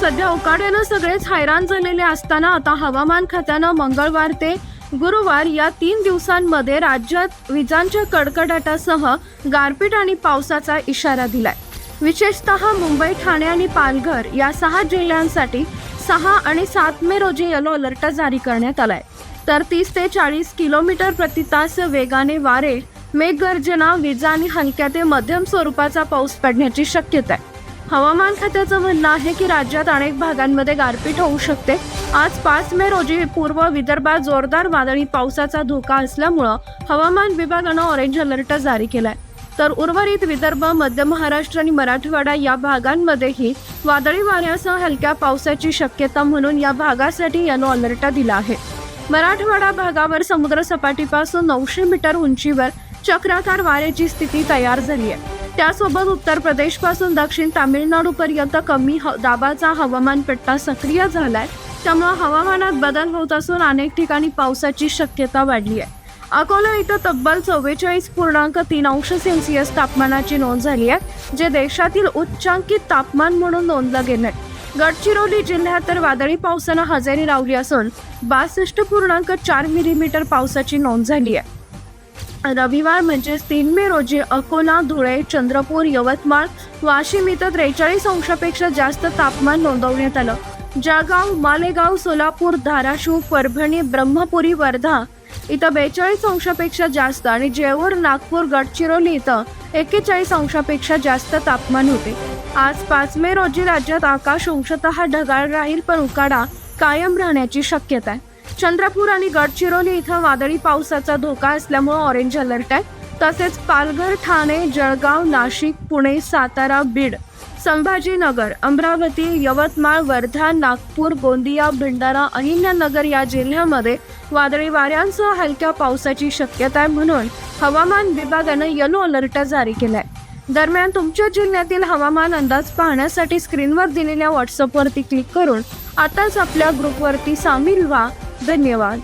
सध्या उकाड्यानं सगळेच हैराण झालेले असताना आता हवामान खात्यानं मंगळवार ते गुरुवार या तीन दिवसांमध्ये राज्यात विजांच्या कडकडाटासह गारपीट आणि पावसाचा इशारा दिलाय. विशेषतः मुंबई ठाणे आणि पालघर या सहा जिल्ह्यांसाठी सहा आणि सात मे रोजी येलो अलर्ट जारी करण्यात आलाय. तर तीस ते चाळीस किलोमीटर प्रति तास वेगाने वारे मेघगर्जना विजा आणि हलक्या ते मध्यम स्वरूपाचा पाऊस पडण्याची शक्यता आहे. हवामान खात्याचं म्हणणं आहे की राज्यात अनेक भागांमध्ये गारपीट होऊ शकते. आज पाच मे रोजी पूर्व विदर्भात जोरदार वादळी पावसाचा धोका असल्यामुळं हवामान विभागानं ऑरेंज अलर्ट जारी केलाय. तर उर्वरित विदर्भ मध्य महाराष्ट्र आणि मराठवाडा या भागांमध्येही वादळी वाऱ्यासह हलक्या पावसाची शक्यता म्हणून या भागासाठी येलो अलर्ट दिला आहे. मराठवाडा भागावर समुद्र सपाटीपासून नऊशे मीटर उंचीवर चक्राकार वाऱ्याची स्थिती तयार झाली आहे. त्यासोबत उत्तर प्रदेशपासून दक्षिण तामिळनाडूपर्यंत कमी ह- दाबाचा हवामान पट्टा सक्रिय झालाय. त्यामुळे हवामानात बदल होत असून अनेक ठिकाणी पावसाची शक्यता वाढली आहे अकोला इथं तब्बल चव्वेचाळीस पूर्णांक तीन अंश सेल्सिअस तापमानाची नोंद झाली आहे जे देशातील उच्चांकित तापमान म्हणून नोंदलं गेलं आहे गडचिरोली जिल्ह्यात तर वादळी पावसानं हजेरी लावली असून बासष्ट पूर्णांक चार मिलीमीटर पावसाची नोंद झाली आहे रविवार म्हणजेच तीन मे रोजी अकोला धुळे चंद्रपूर यवतमाळ वाशिम इथं त्रेचाळीस अंशापेक्षा जास्त तापमान नोंदवण्यात आलं. जळगाव मालेगाव सोलापूर धाराशिव परभणी ब्रह्मपुरी वर्धा इथं बेचाळीस अंशापेक्षा जास्त आणि जेऊर नागपूर गडचिरोली इथं एक्केचाळीस अंशापेक्षा जास्त तापमान होते. आज पाच मे रोजी राज्यात आकाश अंशतः ढगाळ राहील पण उकाडा कायम राहण्याची शक्यता आहे. चंद्रपूर आणि गडचिरोली इथं वादळी पावसाचा धोका असल्यामुळे ऑरेंज अलर्ट आहे. तसेच पालघर ठाणे जळगाव नाशिक पुणे सातारा बीड संभाजीनगर अमरावती यवतमाळ वर्धा नागपूर गोंदिया भंडारा अहिल्यानगर या जिल्ह्यामध्ये वादळी वाऱ्यांसह हलक्या पावसाची शक्यता आहे म्हणून हवामान विभागानं येलो अलर्ट जारी केलाय. दरम्यान तुमच्या जिल्ह्यातील हवामान अंदाज पाहण्यासाठी स्क्रीनवर दिलेल्या व्हॉट्सअपवरती क्लिक करून आताच आपल्या ग्रुपवरती सामील व्हा. धन्यवाद